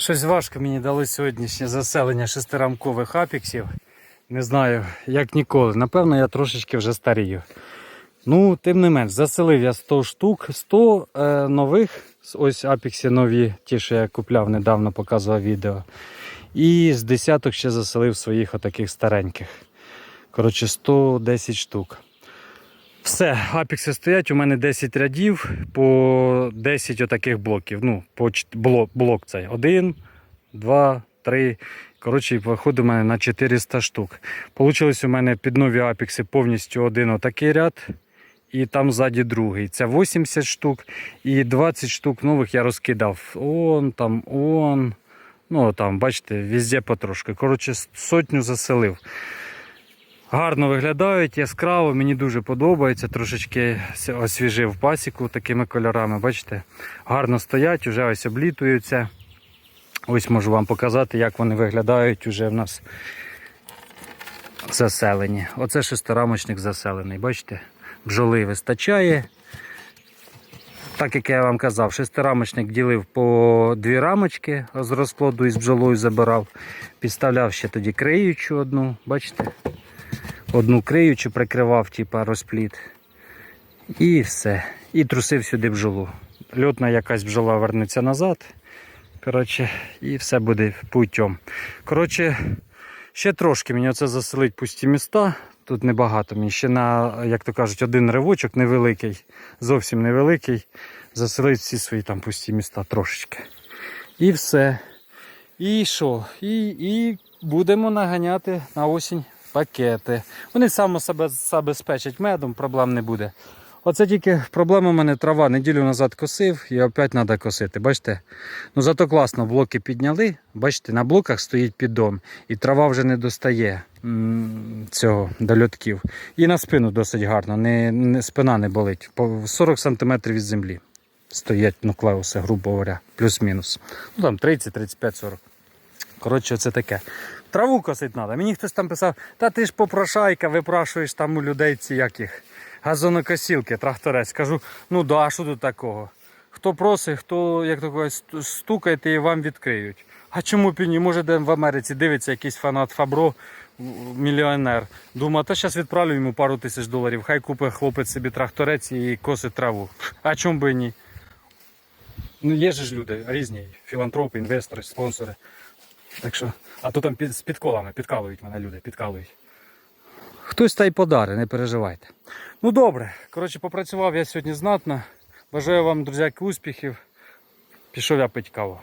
Щось важко мені дали сьогоднішнє заселення шестирамкових апіксів. Не знаю, як ніколи. Напевно, я трошечки вже старію. Ну, тим не менш, заселив я 100 штук, 100 е, нових, ось апікси нові, ті, що я купляв недавно, показував відео. І з десяток ще заселив своїх отаких стареньких. Коротше, 110 штук. Все, апікси стоять, у мене 10 рядів по 10 отаких блоків. Ну, по блок, цей. Один, два, три. Коротше, виходить у мене на 400 штук. Получилось у мене під нові апікси повністю один отакий ряд. І там ззаді другий. Це 80 штук. І 20 штук нових я розкидав. Он там, он. Ну там, бачите, везде потрошки. Коротше, сотню заселив. Гарно виглядають, яскраво, мені дуже подобається. Трошечки освіжив пасіку такими кольорами. Бачите, гарно стоять, вже ось облітуються. Ось можу вам показати, як вони виглядають уже в нас заселені. Оце шестирамочник заселений. Бачите, бджоли вистачає. Так як я вам казав, шестирамочник ділив по дві рамочки з розплоду і з бджолою забирав. Підставляв ще тоді криючу одну, бачите? Одну криючу прикривав, типа розпліт. І все. І трусив сюди бджолу. Льотна якась бджола вернеться назад. Коротше, і все буде путем. Коротше, ще трошки мені оце заселить пусті міста. Тут небагато. Мені ще на, як то кажуть, один ривочок невеликий, зовсім невеликий. Заселить всі свої там пусті міста трошечки. І все. І що? І, і будемо наганяти на осінь пакети. Вони само себе забезпечать медом, проблем не буде. Оце тільки проблема у мене трава. Неділю назад косив і опять треба косити. Бачите? Ну зато класно, блоки підняли. Бачите, на блоках стоїть піддон, і трава вже не достає цього до льотків. І на спину досить гарно, не, не, спина не болить. По 40 см від землі стоять нуклеуси, грубо говоря, плюс-мінус. Ну там 30, 35, 40. Коротше, це таке. Траву косить треба. Мені хтось там писав, та ти ж попрошайка, випрашуєш там у людей ці яких газонокосілки, тракторець. Кажу, ну да, що тут такого? Хто просить, хто, як то кажуть, сту- стукайте і вам відкриють. А чому б ні? Може, де в Америці дивиться якийсь фанат Фабро, мільйонер. Думаю, та зараз відправлю йому пару тисяч доларів. Хай купить хлопець собі тракторець і косить траву. А чому би ні? Ну, є ж люди різні, філантропи, інвестори, спонсори. Так що, а то там під, з підколами підкалують мене люди, підкалують. Хтось та й подари, не переживайте. Ну добре, коротше, попрацював я сьогодні знатно. Бажаю вам, друзяки, успіхів. Пішов я пить каву.